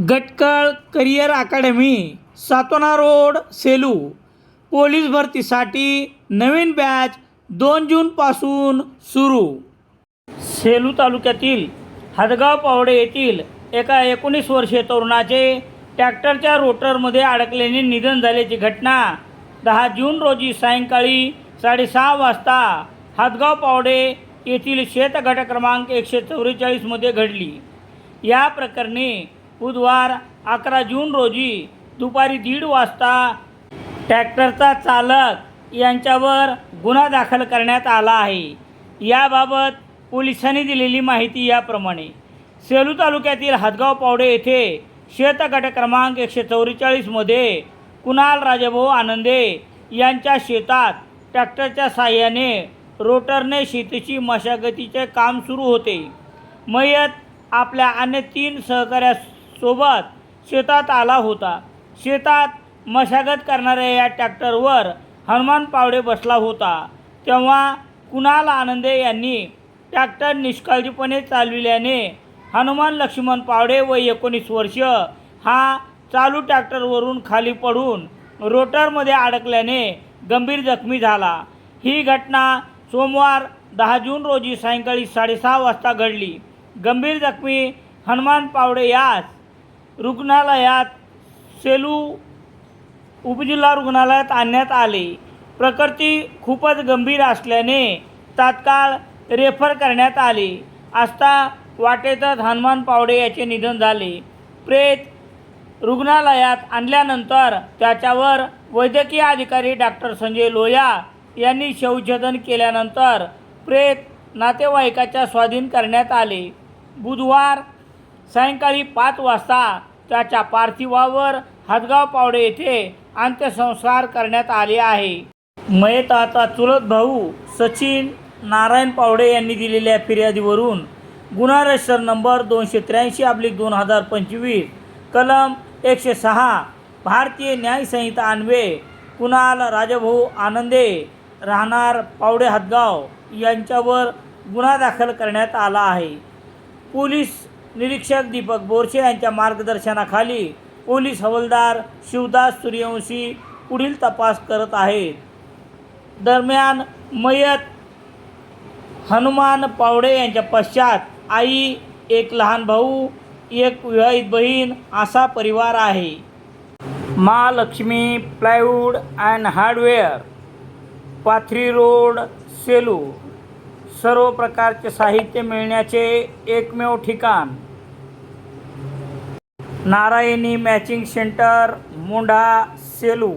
Gatkal career academy Satona road Selu. Police भरतीसाठी नवीन batch दोन जूनपासून सुरू. सेलू तालुक्यातील हदगाव पावडे येथील एका एकोणीस वर्षीय तरुणाचे ट्रॅक्टरच्या रोटरमध्ये अडकल्याने निधन झाल्याची घटना दहा जून रोजी सायंकाळी साडेसहा वाजता हदगाव पावडे येथील शेतगट क्रमांक एकशे चौवेचाळीसमध्ये घडली. या प्रकरणी बुधवार अकरा जून रोजी दुपारी दीड वाजता ट्रॅक्टरचा चालक यांच्यावर गुन्हा दाखल करण्यात आला आहे. याबाबत पोलिसांनी दिलेली माहिती याप्रमाणे. सेलू तालुक्यातील हदगाव पावडे येथे शेतगट क्रमांक एकशे चौवेचाळीसमध्ये कुणाल राजाभाऊ आनंदे यांच्या शेतात ट्रॅक्टरच्या साह्याने रोटरने शेतीची मशागतीचे काम सुरू होते. मयत आपल्या अन्य तीन सोबत शेतात आला होता. शेतात मशागत करणाऱ्या या ट्रॅक्टरवर हनुमान पावडे बसला होता. तेव्हा कुणाल आनंदे यांनी ट्रॅक्टर निष्काळजीपणे चालविल्याने हनुमान लक्ष्मण पावडे व एकोणीस वर्ष हा चालू ट्रॅक्टरवरून खाली पडून रोटरमध्ये अडकल्याने गंभीर जखमी झाला. ही घटना सोमवार दहा जून रोजी सायंकाळी साडेसहा वाजता घडली. गंभीर जखमी हनुमान पावडे यास रुग्णालयात सेलू उपजिल्हा रुग्णालयात आणण्यात आले. प्रकृती खूपच गंभीर असल्याने तात्काळ रेफर करण्यात आले. असता वाटेतच हनुमान पावडे याचे निधन झाले. प्रेत रुग्णालयात आणल्यानंतर त्याच्यावर वैद्यकीय अधिकारी डॉक्टर संजय लोया यांनी शवछेदन केल्यानंतर प्रेत नातेवाईकाच्या स्वाधीन करण्यात आले. बुधवार सायंकाळी पाच वाजता त्याच्या पार्थिवावर हदगाव पावडे येथे अंत्यसंस्कार करण्यात आले आहे. मयताचा चुलत भाऊ सचिन नारायण पावडे यांनी दिलेल्या फिर्यादीवरून गुन्हा रजिस्टर नंबर दोनशे त्र्याऐंशी अब्लिक दोन हजार पंचवीस कलम एकशे सहा भारतीय न्यायसंहिता अन्वे कुणाल राजभाऊ आनंदे राहणार पावडे हदगाव यांच्यावर गुन्हा दाखल करण्यात आला आहे. पोलीस निरीक्षक दीपक बोरसे यांच्या मार्गदर्शनाखाली पोलीस हवालदार शिवदास सूर्यवंशी पुढील तपास करत आहेत. दरम्यान मयत हनुमान पावडे यांच्या पश्चात आई एक लहान भाऊ एक विवाहित बहीण असा परिवार आहे. Mahalaxmi plywood and hardware Pathri road Selu. सर्व प्रकारचे साहित्य मिळण्याचे एकमेव ठिकाण. Narayani matching centre Mondha Selu.